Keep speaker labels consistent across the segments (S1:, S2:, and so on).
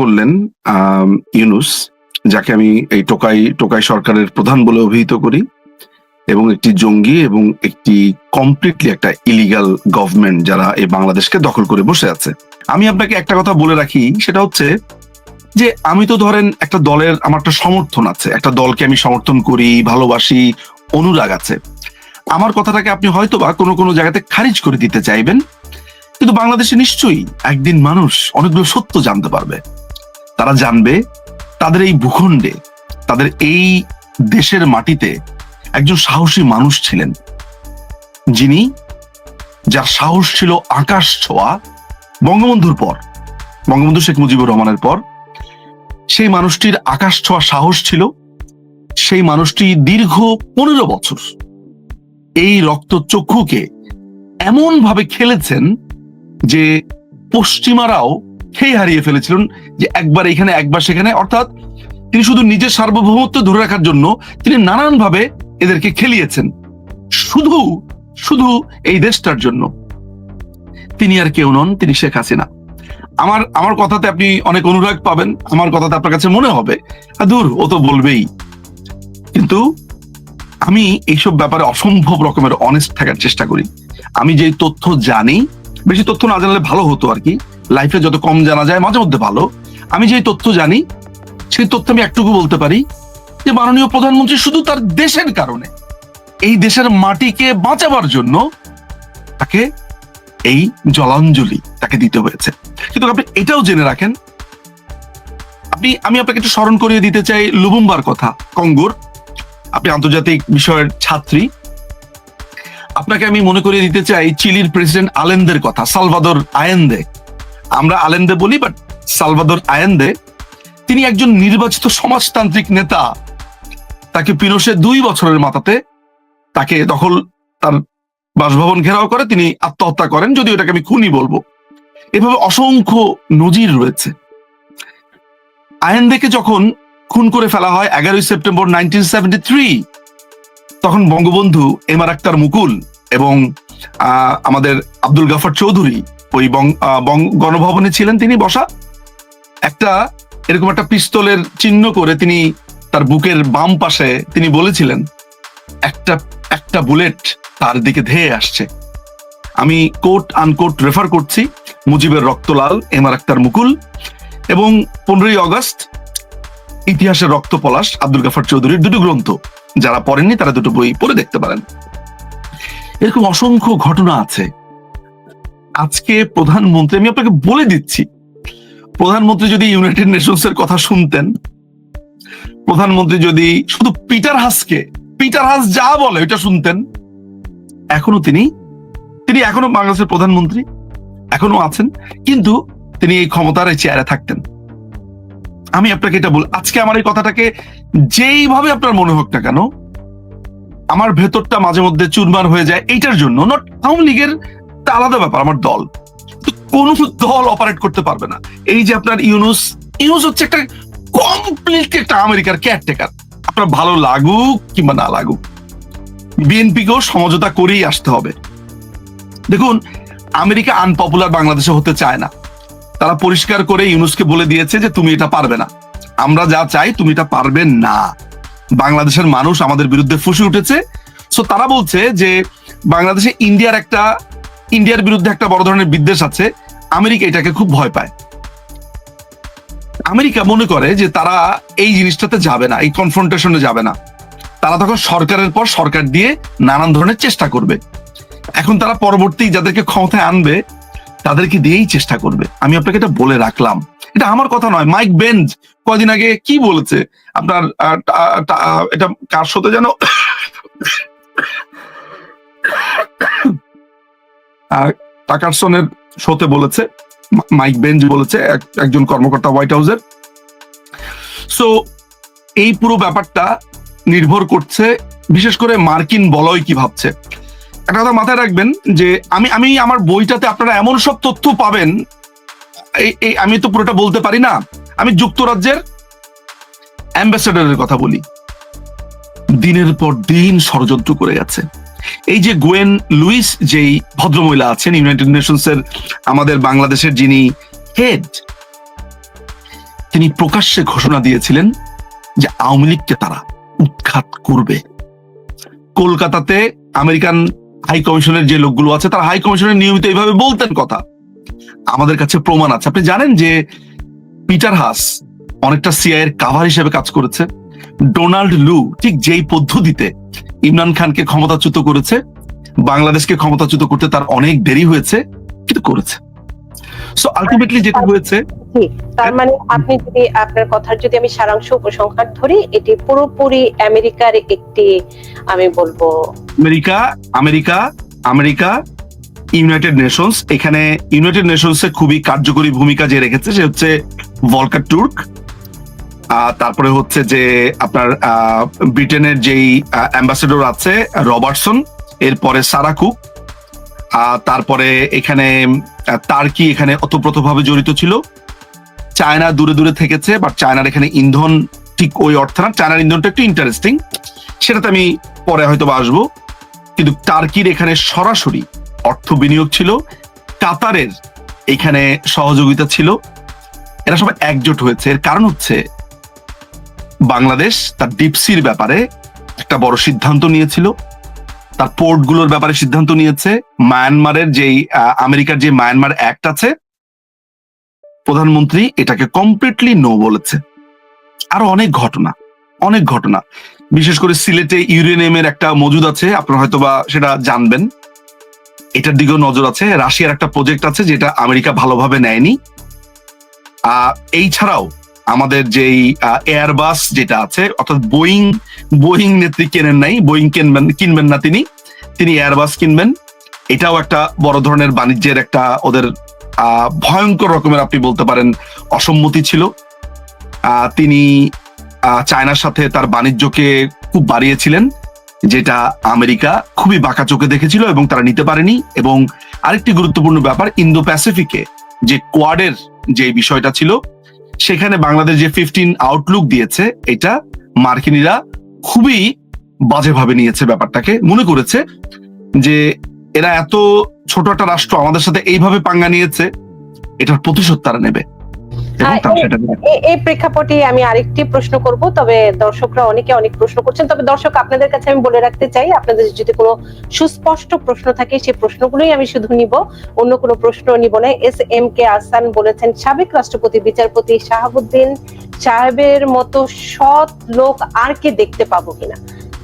S1: করলেন ইউনুস, যাকে আমি এই টোকাই টোকাই সরকারের প্রধান বলে অভিহিত করি, এবং একটি জঙ্গি এবং একটি কমপ্লিটলি একটা ইলিগাল গভর্নমেন্ট যারা এই বাংলাদেশকে দখল করে বসে আছে। আমি আপনাকে একটা কথা বলে রাখি, সেটা হচ্ছে যে আমি তো ধরেন একটা দলের আমার একটা সমর্থন আছে, একটা দলকে আমি সমর্থন করি, ভালোবাসি, অনুরাগ আছে। আমার কথাটাকে আপনি হয়তো বা কোনো কোনো জায়গাতে খারিজ করে দিতে চাইবেন, কিন্তু বাংলাদেশে নিশ্চয়ই একদিন মানুষ অনেকগুলো সত্য জানতে পারবে। তারা জানবে তাদের এই ভূখণ্ডে, তাদের এই দেশের মাটিতে একজন সাহসী মানুষ ছিলেন। যিনি, যার সাহস ছিল আকাশ ছোঁয়া বঙ্গবন্ধুর পর, বঙ্গবন্ধু শেখ মুজিবুর রহমানের পর। সেই মানুষটির আকাশ ছোঁয়া সাহস ছিল, সেই মানুষটি দীর্ঘ পনেরো বছর এই রক্ত চক্ষুকে এমন ভাবে খেলেছেন যে পশ্চিমারাও খেয়ে হারিয়ে ফেলেছিলেন যে একবার এখানে একবার সেখানে। অর্থাৎ তিনি শুধু নিজের সার্বভৌমত্ব ধরে রাখার জন্য তিনি নানান ভাবে এদেরকে খেলিয়েছেন। শুধু শুধু এই দেশটার জন্য। তিনি আর কেউ নন তিনি শেখ হাসিনা। আমার আমার কথাতে আপনি অনেক অনুরাগ পাবেন আমার কথাতে আপনার কাছে মনে হবে। "আ, দূর ও তো বলবেই। কিন্তু আমি এইসব ব্যাপারে অসম্ভব রকমের অনেস্ট থাকার চেষ্টা করি। আমি যেই তথ্য জানি বেশি তথ্য না জানলে ভালো হতো আর কি। লাইফে যত কম জানা যায়, মাঝে মধ্যে ভালো। আমি যেই তথ্য জানি, সেই তথ্য আমি একটুকু বলতে পারি যে, মাননীয় প্রধানমন্ত্রী শুধু তার দেশের কারণে, এই দেশের মাটিকে বাঁচাবার জন্য তাকে এই জলাঞ্জলি তাকে দিতে হয়েছে। কিন্তু আপনি এটাও জেনে রাখেন, আপনি, আমি আপনাকে একটু স্মরণ করিয়ে দিতে চাই লুবুম্বার কথা, কঙ্গোর। আপনি আন্তর্জাতিক বিষয়ের ছাত্রী। আপনাকে আমি মনে করিয়ে দিতে চাই চিলির প্রেসিডেন্ট আলেন্দের কথা, সালভাদর আয়েন্দে। আমরা আলেন্দে বলি বাট সালভাদর আয়েন্দে, তিনি একজন নির্বাচিত সমাজতান্ত্রিক নেতা। তাকে পিনোসে দুই বছরের মাথাতে তাকে দখল, তার বাসভবন ঘেরাও করে, তিনি আত্মহত্যা করেন, যদিও এটাকে আমি খুনি বলব। এভাবে অসংখ্য নজির রয়েছে। আয়েন্দেকে যখন খুন করে ফেলা হয় এগারোই সেপ্টেম্বর নাইনটিন তখন বঙ্গবন্ধু এম আর আক্তার মুকুল এবং আমাদের আব্দুল গাফার চৌধুরী ওই গণভবনে ছিলেন তিনি বসা। একটা এরকম একটা পিস্তলের চিহ্ন করে তিনি তার বুকের বাম পাশে তিনি বলেছিলেন, একটা একটা বুলেট তার দিকে ধেয়ে আসছে। আমি কোট আনকোট রেফার করছি, মুজিবের রক্তলাল এম আর আক্তার মুকুল এবং পনেরোই অগস্ট ইতিহাসের রক্ত পলাশ আব্দুল গাফার চৌধুরীর দুটো গ্রন্থ। যারা পড়েননি তারা দুটো বই পড়ে দেখতে পারেন। এরকম অসংখ্য ঘটনা আছে। আজকে প্রধানমন্ত্রী, আমি আপনাকে বলে দিচ্ছি, প্রধানমন্ত্রী যদি ইউনাইটেড নেশনস এর কথা শুনতেন, প্রধানমন্ত্রী যদি শুধু পিটার হাসকে পিটার হাস যা বলে ওইটা শুনতেন, এখনও তিনি তিনি এখনও বাংলাদেশের প্রধানমন্ত্রী, এখনও আছেন, কিন্তু তিনি এই ক্ষমতার এই চেয়ারে থাকতেন। আমি আপনাকে এটা বল, আজকে আমার এই কথাটাকে যেইভাবে আপনার মনে হোক না কেন, আমার ভেতরটা মাঝে মধ্যে চুরমার হয়ে যায় এইটার জন্য নট আওয়ামী লীগের তা আলাদা ব্যাপার, আমার দল। কোন দল অপারেট করতে পারবে না। এই যে আপনার ইউনুস ইউনুস হচ্ছে একটা কমপ্লিট একটা আমেরিকার কেয়ারটেকার আপনার ভালো লাগুক কিংবা না লাগুক, বিএনপিকেও সমঝোতা করেই আসতে হবে। দেখুন, আমেরিকা আনপপুলার বাংলাদেশে হতে চায় না। তারা পরিষ্কার করে ইউনুসকে বলে দিয়েছে যে তুমি এটা পারবে না। আমরা যা চাই, তুমি এটা পারবে না। বাংলাদেশের মানুষ আমাদের বিরুদ্ধে ফুসে উঠেছে। সো তারা বলছে যে বাংলাদেশে ইন্ডিয়ার একটা ইন্ডিয়ার বিরুদ্ধে একটা বড় ধরনের বিদ্বেষ আছে, আমেরিকা এটাকে খুব ভয় পায়। আমেরিকা মনে করে যে তারা এই জিনিসটাতে যাবে না, এই কনফ্রন্টেশনে যাবে না। তারা তখন সরকারের পর সরকার দিয়ে নানান ধরনের চেষ্টা করবে। এখন তারা পরবর্তী যাদেরকে ক্ষমতায় আনবে, তাদেরকে দিয়েই চেষ্টা করবে। আমি আপনাকে এটা বলে রাখলাম। এটা আমার কথা নয়, মাইক বেঞ্জ কদিন আগে কি বলেছে? আপনার এটা কার সাথে যেন টাকারসনের শোতে বলেছে মাইক বেঞ্জ বলেছে একজন কর্মকর্তা হোয়াইট হাউসের। সো এই পুরো ব্যাপারটা নির্ভর করছে, বিশেষ করে মার্কিন বলয় কি ভাবছে। একটা কথা মাথায় রাখবেন যে, আমি আমি আমার বইটাতে আপনারা এমন সব তথ্য পাবেন, এই আমি তো পুরোটা বলতে পারি না। আমি যুক্তরাজ্যের অ্যাম্বাসেডারের কথা বলি। দিনের পর দিন ষড়যন্ত্র করে গেছে এই যে গোয়েন লুইস, যেই ভদ্রমহিলা আছেন ইউনাইটেড নেশনস এর আমাদের বাংলাদেশের যিনি হেড তিনি প্রকাশ্যে ঘোষণা দিয়েছিলেন যে আওয়ামী লীগকে তারা উৎখাত করবে। কলকাতাতে আমেরিকান হাই কমিশনের যে লোকগুলো আছে, তারা হাই কমিশনের নিয়মিত এইভাবে বলতেন কথা। আমাদের কাছে প্রমাণ আছে। আপনি জানেন যে পিটার হাস অনেকটা সিআই এর কাভার হিসেবে কাজ করেছে। ডোনাল্ড লু ঠিক যেই পদ্ধতিতে ইমরান খানকে ক্ষমতাচ্যুত করেছে বাংলাদেশকে ক্ষমতাচ্যুত করতে তার অনেক দেরি হয়েছে কিন্তু করেছে। সো আলটিমেটলি যেটা হয়েছে
S2: তার মানে আপনি যদি আপনার কথার যদি আমি সারাংশ উপসংহার ধরি এটি পুরোপুরি আমেরিকার একটি আমি বলব
S1: America America America United Nations. এখানে ইউনাইটেড নেশনস এ খুবই কার্যকরী ভূমিকা যে রেখেছে সে হচ্ছে ভলকার টুর্ক তারপরে হচ্ছে যে আপনার ব্রিটেনের যেই অ্যাম্বাসেডর আছে রবার্টসন এরপরে সারাকুক আহ, তারপরে এখানে তার্কি এখানে ওতপ্রোতভাবে জড়িত ছিল। চায়না দূরে দূরে থেকেছে বাট চায়নার এখানে ইন্ধন ঠিক ওই অর্থে না চায়নার ইন্ধনটা একটু ইন্টারেস্টিং সেটাতে আমি পরে হয়তো আসব। কিন্তু টার্কির এখানে সরাসরি অর্থ বিনিয়োগ ছিল। কাতারের এখানে সহযোগিতা ছিল। এরা সবাই একজোট হয়েছে। এর কারণ হচ্ছে বাংলাদেশ তার ডিপসির ব্যাপারে একটা বড় সিদ্ধান্ত নিয়েছিল। তার পোর্টগুলোর ব্যাপারে সিদ্ধান্ত নিয়েছে। মায়ানমারের যেই আমেরিকার যে মায়ানমার অ্যাক্ট আছে, প্রধানমন্ত্রী এটাকে কমপ্লিটলি নো বলেছে। আরও অনেক ঘটনা অনেক ঘটনা। বিশেষ করে সিলেটে ইউরেনিয়ামের একটা মজুদ আছে, আপনারা হয়তো বা সেটা জানবেন। এটার দিকেও নজর আছে। রাশিয়ার একটা প্রজেক্ট আছে যেটা আমেরিকা ভালোভাবে নেয়নি। এই ছাড়াও আমাদের যেই এয়ারবাস যেটা আছে, অর্থাৎ বোয়িং বোয়িং নেত্রী কেনেন নাই বোয়িং কিনবেন কিনবেন না তিনি তিনি এয়ারবাস কিনবেন। এটাও একটা বড় ধরনের বাণিজ্যের একটা ওদের ভয়ঙ্কর রকমের আপনি বলতে পারেন, অসম্মতি ছিল। তিনি চায়নার সাথে তার বাণিজ্যকে খুব বাড়িয়েছিলেন, যেটা আমেরিকা খুবই বাঁকা চোখে দেখেছিল এবং তারা নিতে পারেনি। এবং আরেকটি গুরুত্বপূর্ণ ব্যাপার ইন্দো প্যাসিফিকে যে কোয়াডের যে বিষয়টা ছিল সেখানে বাংলাদেশ যে ফিফটিন আউটলুক দিয়েছে, এটা মার্কিনীরা খুবই বাজেভাবে নিয়েছে ব্যাপারটাকে। মনে করেছে যে এরা এত ছোট একটা রাষ্ট্র আমাদের সাথে এইভাবে পাঙ্গা নিয়েছে, এটার প্রতিশোধ তারা নেবে।
S2: এই-। এ- এই প্রেক্ষাপটে আমি আরেকটি প্রশ্ন করব। তবে দর্শকরা অনেকে অনেক প্রশ্ন করছেন। তবে দর্শক আপনাদের কাছে আমি বলে রাখতে চাই আপনাদের যদি কোনো সুস্পষ্ট প্রশ্ন থাকে সেই প্রশ্নগুলোই আমি শুধু নিব। অন্য কোনো প্রশ্ন নিব না। এস এম কে আসান বলেছেন সাবেক রাষ্ট্রপতি বিচারপতি শাহাবুদ্দিন সাহেবের মতো সৎ লোক আর কে দেখতে পাবো কিনা?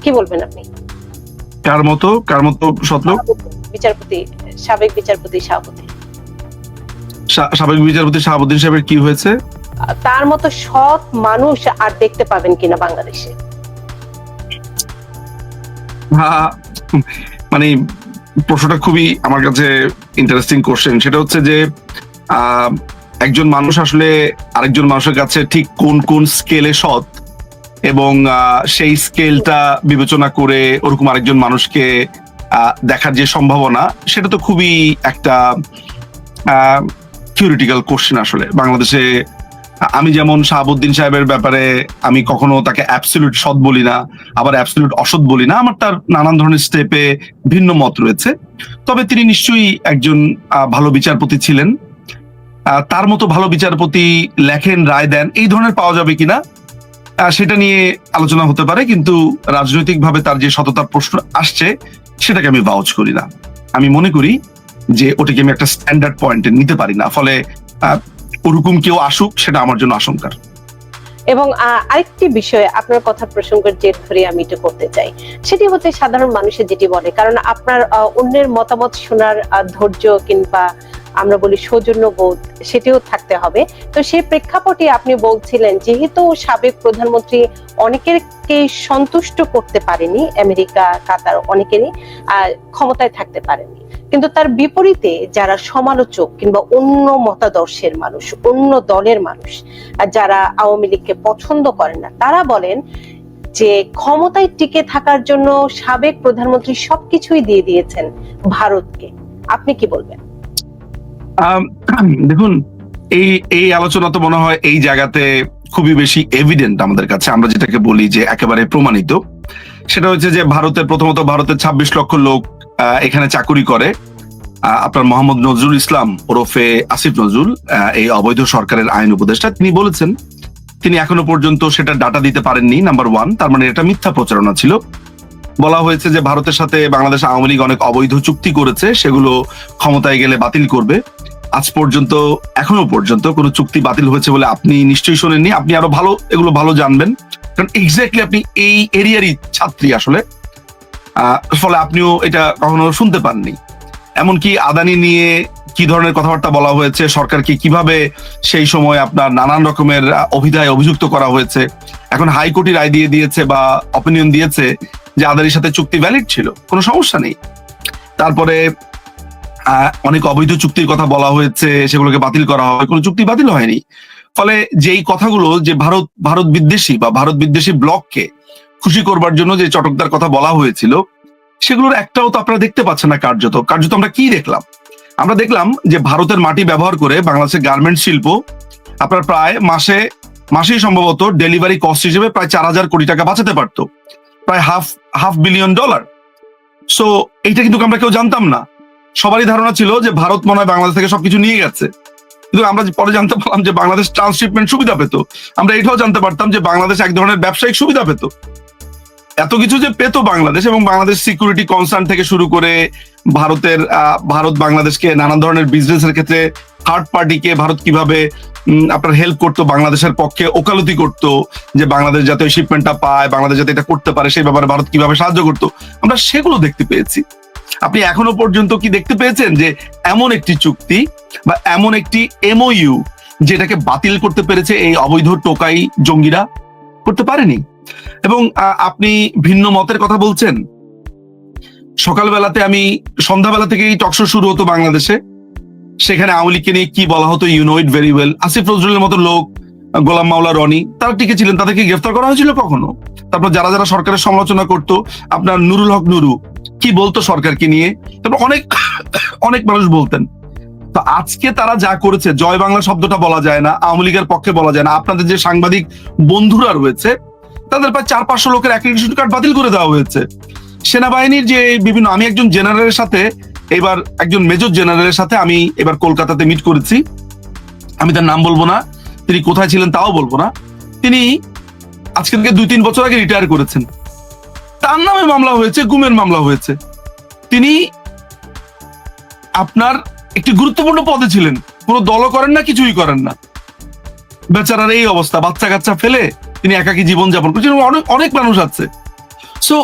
S2: কি বলবেন আপনি?
S1: কার মতো? কার মতো সতলোক
S2: বিচারপতি সাবেক বিচারপতি শাহাবুদ্দিন।
S1: সাবেক বিচারপতি শাহাবুদ্দিন সাহেবের কি হয়েছে?
S2: তার মতো সৎ মানুষ আর দেখতে পাবেন কিনা বাংলাদেশে।
S1: মানে প্রশ্নটা খুবই আমার কাছে ইন্টারেস্টিং কোশ্চেন সেটা হচ্ছে যে একজন মানুষ আসলে আরেকজন মানুষের কাছে ঠিক কোন কোন স্কেলে সৎ? এবং সেই স্কেলটা বিবেচনা করে ওরকম আরেকজন মানুষকে আহ, দেখার যে সম্ভাবনা সেটা তো খুবই একটা থিওরিটিক্যাল কোশ্চেন আসলে। বাংলাদেশে আমি যেমন শাহাবুদ্দিন সাহেবের ব্যাপারে আমি কখনো তাকে অ্যাবসলিউট সৎ বলি না, আবার অ্যাবসলিউট অসৎ বলি না, আমার তার নানান ধরনের স্টেপে ভিন্ন মত রয়েছে। তবে তিনি নিশ্চয়ই একজন ভালো বিচারপতি ছিলেন। তার মতো ভালো বিচারপতি লেখেন, রায় দেন, এই ধরনের পাওয়া যাবে কিনা সেটা নিয়ে আলোচনা হতে পারে, কিন্তু রাজনৈতিকভাবে তার যে সততার প্রশ্ন আসছে, সেটাকে আমি বাউচ করি না। আমি মনে করি যে ওটাকে আমি একটা স্ট্যান্ডার্ড পয়েন্টে নিতে পারি না। ফলে ওরকম কেউ আসুক, সেটা আমার জন্য আশঙ্কার।
S2: এবং আরেকটি বিষয়ে আপনার কথা প্রসঙ্গের জের ধরে আমি এটা করতে চাই। সেটি হচ্ছে সাধারণ মানুষের যেটি বলে, কারণ আপনার অন্যের মতামত শোনার ধৈর্য কিংবা আমরা বলি সৌজন্য বোধ সেটিও থাকতে হবে। তো সেই প্রেক্ষাপটে আপনি বলছিলেন, যেহেতু সাবেক প্রধানমন্ত্রী অনেকেরকে সন্তুষ্ট করতে পারেনি, আমেরিকা, কাতার অনেকেরই ক্ষমতায় থাকতে পারেনি। কিন্তু তার বিপরীতে যারা সমালোচক কিংবা অন্য মতাদর্শের মানুষ, অন্য দলের মানুষ যারা আওয়ামী লীগকে পছন্দ করেন না, তারা বলেন যে ক্ষমতায় টিকে থাকার জন্য সাবেক প্রধানমন্ত্রী সবকিছুই দিয়ে দিয়েছেন ভারতকে। আপনি কি বলবেন?
S1: দেখুন, এই এই আলোচনা তো মনে হয় এই জায়গাতে খুবই বেশি এভিডেন্ট আমাদের কাছে। আমরা যেটাকে বলি যে একেবারে প্রমাণিত। সেটা হচ্ছে যে ভারতের প্রথমত ভারতের ছাব্বিশ লক্ষ লোক এখানে চাকুরি করে। আপনার মোহাম্মদ নজরুল ইসলাম ওরফে আসিফ নজরুল এই অবৈধ সরকারের আইন উপদেষ্টা। তিনি বলেছেন, তিনি এখনও পর্যন্ত সেটা ডাটা দিতে পারেননি নাম্বার ওয়ান তার মানে এটা মিথ্যা প্রচারণা ছিল। বলা হয়েছে যে ভারতের সাথে বাংলাদেশ আওয়ামী লীগ অনেক অবৈধ চুক্তি করেছে, সেগুলো ক্ষমতায় গেলে বাতিল করবে। আজ পর্যন্ত, এখনও পর্যন্ত কোনো চুক্তি বাতিল হয়েছে বলে আপনি নিশ্চয়ই শোনেননি। আপনি আরও ভালো, এগুলো ভালো জানবেন। কারণ এক্স্যাক্টলি আপনি এই এরিয়ারই ছাত্রী আসলে। ফলে আপনিও এটা কখনো শুনতে পাননি। এমনকি আদানি নিয়ে কি ধরনের কথাবার্তা বলা হয়েছে, সরকারকে কীভাবে সেই সময় আপনার নানান রকমের অভিধায় অভিযুক্ত করা হয়েছে, এখন হাইকোর্টই রায় দিয়ে দিয়েছে বা অপিনিয়ন দিয়েছে যে আদানির সাথে চুক্তি ভ্যালিড ছিল, কোনো সমস্যা নেই। তারপরে অনেক অবৈধ চুক্তির কথা বলা হয়েছে, সেগুলোকে বাতিল করা হবে, কোনো চুক্তি বাতিল হয়নি। ফলে যেই কথাগুলো যে ভারত ভারত বিদ্বেষী বা ভারত বিদ্বেষী ব্লককে খুশি করবার জন্য যে চটকদার কথা বলা হয়েছিল, সেগুলোর একটাও তো আপনারা দেখতে পাচ্ছেন না কার্যত। কার্যত আমরা কি দেখলাম? আমরা দেখলাম যে ভারতের মাটি ব্যবহার করে বাংলাদেশের গার্মেন্ট শিল্প, আপনার প্রায় মাসে, মাসেই সম্ভবত ডেলিভারি কস্ট হিসেবে প্রায় চার হাজার কোটি টাকা বাঁচাতে পারতো। প্রায় half half billion dollar so এইটা কিন্তু আমরা কেউ জানতাম না। সবারই ধারণা ছিল যে ভারত মনে হয় বাংলাদেশ থেকে সবকিছু নিয়ে গেছে। কিন্তু আমরা পরে জানতে পারলাম যে বাংলাদেশ ট্রান্সশিপমেন্ট সুবিধা পেত। আমরা এটাও জানতে পারতাম যে বাংলাদেশ এক ধরনের ব্যবসায়িক সুবিধা পেত। এত কিছু যে পেত বাংলাদেশ এবং বাংলাদেশ সিকিউরিটি কনসার্ন থেকে শুরু করে ভারতের ভারত বাংলাদেশকে নানান ধরনের বিজনেসের ক্ষেত্রে থার্ড পার্টিকে ভারত কীভাবে আপনার হেল্প করতো, বাংলাদেশের পক্ষে ওকালতি করতো, যে বাংলাদেশ যাতে শিপমেন্টটা পায়, বাংলাদেশ যাতে এটা করতে পারে, সেই ব্যাপারে ভারত কীভাবে সাহায্য করতো, আমরা সেগুলো দেখতে পেয়েছি। আপনি এখনও পর্যন্ত কি দেখতে পেয়েছেন যে এমন একটি চুক্তি বা এমন একটি এমওইউ যেটাকে বাতিল করতে পেরেছে এই অবৈধ টোকাই জঙ্গিরা? করতে পারেনি? এবং আপনি ভিন্ন মতের কথা বলছেন। সকালবেলাতে আমি, সন্ধ্যাবেলা থেকেই টকশো শুরু হতো বাংলাদেশে। সেখানে আওয়ামী লীগকে নিয়ে কি বলা হতো you know it very well Asif নজরুলের মতো লোক, গোলাম মাওলা রনি, তারা টিকে ছিলেন তাদেরকে গ্রেফতার করা হয়েছিল কখনো? তারপর যারা যারা সরকারের সমালোচনা করতো, আপনার নুরুল হক নুরু, কি বলতো সরকারকে নিয়ে? তারপর অনেক অনেক মানুষ বলতেন। তো আজকে তারা যা করেছে, জয় বাংলা শব্দটা বলা যায় না, আওয়ামী লীগের পক্ষে বলা যায় না। আপনাদের যে সাংবাদিক বন্ধুরা রয়েছে তাদের প্রায় চার পাঁচশো লোকের অ্যাক্রিডিটেশন কার্ড বাতিল করে দেওয়া হয়েছে। সেনাবাহিনীর যে বিভিন্ন, আমি একজন জেনারেলের সাথে, এবার একজন মেজর জেনারেলের সাথে আমি এবার কলকাতাতে মিট করেছি। আমি তার নাম বলব না, তিনি কোথায় ছিলেন তাও বলব না। তিনি আজকে থেকে দুই তিন বছর আগে রিটায়ার করেছেন। তার নামে মামলা হয়েছে, গুমের মামলা হয়েছে। তিনি আপনার একটি গুরুত্বপূর্ণ পদে ছিলেন। কোনো দলও করেন না, কিছুই করেন না। বেচারার এই অবস্থা বাচ্চা কাচ্চা ফেলে তিনি একাকী জীবন যাপন করছেন অনেক অনেক মানুষ আছে। সো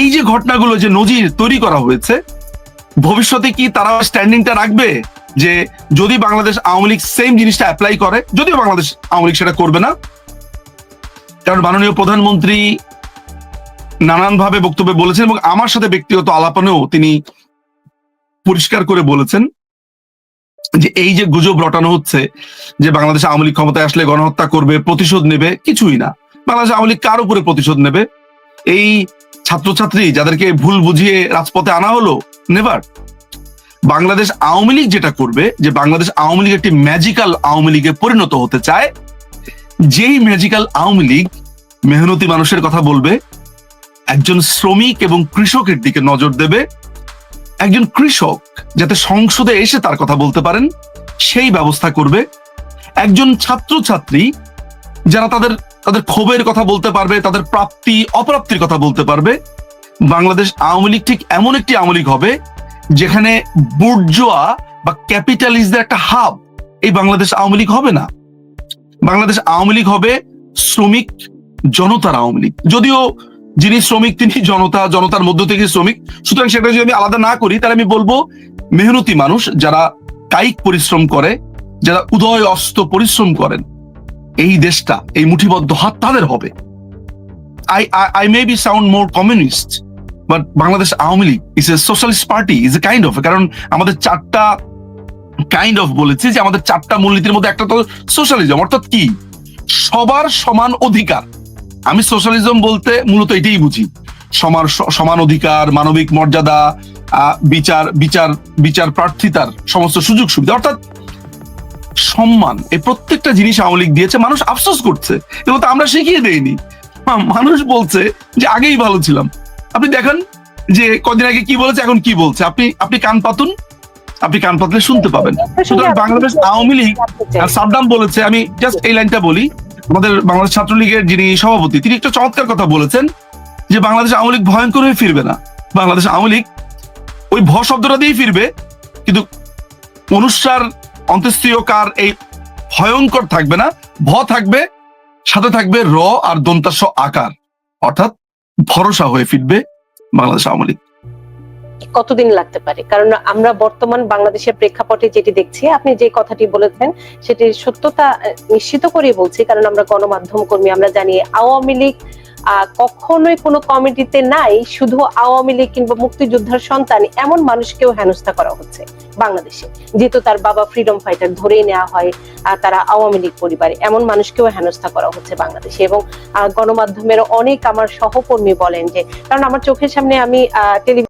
S1: এই যে ঘটনাগুলো যে নজির তৈরি করা হয়েছে, ভবিষ্যতে কি তারা স্ট্যান্ডিংটা রাখবে? যে যদি বাংলাদেশ আওয়ামী লীগ সেম জিনিসটা অ্যাপ্লাই করে, যদিও বাংলাদেশ আওয়ামী লীগ সেটা করবে না, কারণ মাননীয় প্রধানমন্ত্রী নানান ভাবে বক্তব্যে বলেছেন এবং আমার সাথে ব্যক্তিগত আলাপনেও তিনি পরিষ্কার করে বলেছেন। যে এই যে গুজব রটানো হচ্ছে, যে বাংলাদেশ আওয়ামী লীগ ক্ষমতায় আসলে গণহত্যা করবে, প্রতিশোধ নেবে, কিছুই না। বাংলাদেশ আওয়ামী লীগ কার উপরে প্রতিশোধ নেবে? এই ছাত্রছাত্রী যাদেরকে ভুল বুঝিয়ে রাজপথে আনা হলো, নেভার। বাংলাদেশ আওয়ামী লীগ যেটা করবে, যে বাংলাদেশ আওয়ামী লীগ একটি ম্যাজিক্যাল আওয়ামী লীগে পরিণত হতে চায়, যেই ম্যাজিক্যাল আওয়ামী লীগ মেহনতি মানুষের কথা বলবে, একজন শ্রমিক এবং কৃষকের দিকে নজর দেবে একজন কৃষক যাতে সংসদে এসে তার কথা বলতে পারেন, সেই ব্যবস্থা করবে। একজন ছাত্রছাত্রী যারা তাদের তাদের ক্ষোভের কথা বলতে পারবে, তাদের প্রাপ্তি, অপ্রাপ্তির কথা বলতে পারবে। বাংলাদেশ আওয়ামী লীগ ঠিক এমন একটি আওয়ামী লীগ হবে, যেখানে বুর্জোয়া বা ক্যাপিটালিস্টদের একটা হাব এই বাংলাদেশ আওয়ামী লীগ হবে না। বাংলাদেশ আওয়ামী লীগ হবে শ্রমিক জনতার আওয়ামী লীগ। যদিও যিনি শ্রমিক, তিনি জনতা, জনতার মধ্য থেকে শ্রমিক। সুতরাং সেটা যদি আমি আলাদা না করি, তাহলে আমি বলব মেহনতি মানুষ যারা কায়িক পরিশ্রম করে, যারা উদয় অস্ত পরিশ্রম করেন, এই দেশটা, এই মুঠিবদ্ধ হাত তাদের হবে। I I may be sound more communist but Bangladesh Awami League is a socialist party is a kind of কারণ আমাদের চারটা কাইন্ড অফ বলেছি যে আমাদের চারটা মূলনীতির মধ্যে একটা তো সোশ্যালিজম অর্থাৎ কি? সবার সমান অধিকার। আমি সোশ্যালিজম বলতে মূলত এটাই বুঝি। সমান সমান অধিকার মানবিক মর্যাদা বিচার বিচার বিচার প্রার্থিতার সমস্ত সুযোগ সুবিধা। অর্থাৎ সম্মান এই প্রত্যেকটা জিনিস আওয়ামী লীগ দিয়েছে মানুষ আফসোস করছে। এবং তা আমরা শিখিয়ে দেইনি। মানুষ বলছে যে আগেই ভালো ছিলাম। আপনি দেখেন যে কদিন আগে কি বলেছে এখন কি বলছে? আপনি আপনি কান পাতুন আপনি কান পাতলে শুনতে পাবেন। সুতরাং বাংলাদেশ আওয়ামী লীগ সাদ্দাম বলেছে আমি জাস্ট এই লাইনটা বলি আমাদের বাংলাদেশ ছাত্রলীগের যিনি সভাপতি, তিনি একটা চমৎকার কথা বলেছেন যে বাংলাদেশ আওয়ামী লীগ ভয়ঙ্কর হয়ে ফিরবে না। বাংলাদেশ আওয়ামী লীগ ওই ভ শব্দটা দিয়েই ফিরবে, কিন্তু অনুষ্কার অন্ত্যেষ্টীয় কার এই ভয়ঙ্কর থাকবে না। ভ থাকবে, সাথে থাকবে র আর দন্তাস্য আকার। অর্থাৎ ভরসা হয়ে ফিরবে বাংলাদেশ আওয়ামী লীগ।
S2: কতদিন লাগতে পারে? কারণ আমরা বর্তমান বাংলাদেশের প্রেক্ষাপটে যেটি দেখছি, আপনি যে কথাটি বলেছেন, সেটির সত্যতা নিশ্চিত করে বলছি। কারণ আমরা গণমাধ্যম কর্মী, আমরা জানি আওয়ামী লীগ কখনোই কোনো কমিটিতে নাই, শুধু আওয়ামী লীগ কিংবা মুক্তিযোদ্ধার সন্তান, এমন মানুষকেও হেনস্থা করা হচ্ছে বাংলাদেশে। যেহেতু তার বাবা ফ্রিডম ফাইটার ধরেই নেওয়া হয় তারা আওয়ামী লীগ পরিবারে, এমন মানুষকেও হেনস্থা করা হচ্ছে বাংলাদেশে। এবং গণমাধ্যমের অনেক আমার সহকর্মী বলেন যে, কারণ আমার চোখের সামনে আমি টেলিভিশন